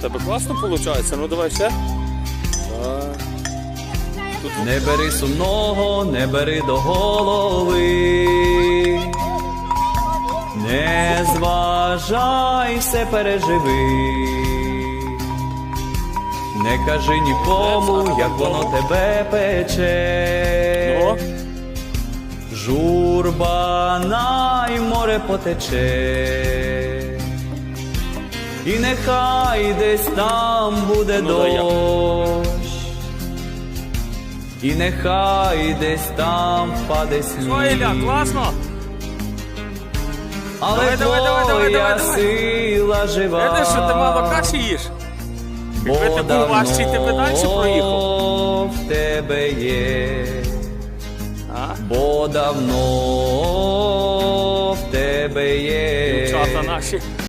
Тебе класно виходить? Ну давай ще. Не бери сумного, не бери до голови. Не зважай, все переживи. Не кажи нікому, як воно тебе пече. Ну? Журба най море потече. І нехай десь там буде Ну, дощ. І нехай десь там впаде сніг. Ілля, класно? Але Давай, давай, давай, давай, давай, давай. сила жива. Видиш, що ти мало каші їш? Якби ти був важчий, ти би далі проїхав. в тебе є, А? бо давно в тебе є. Дівчата наші.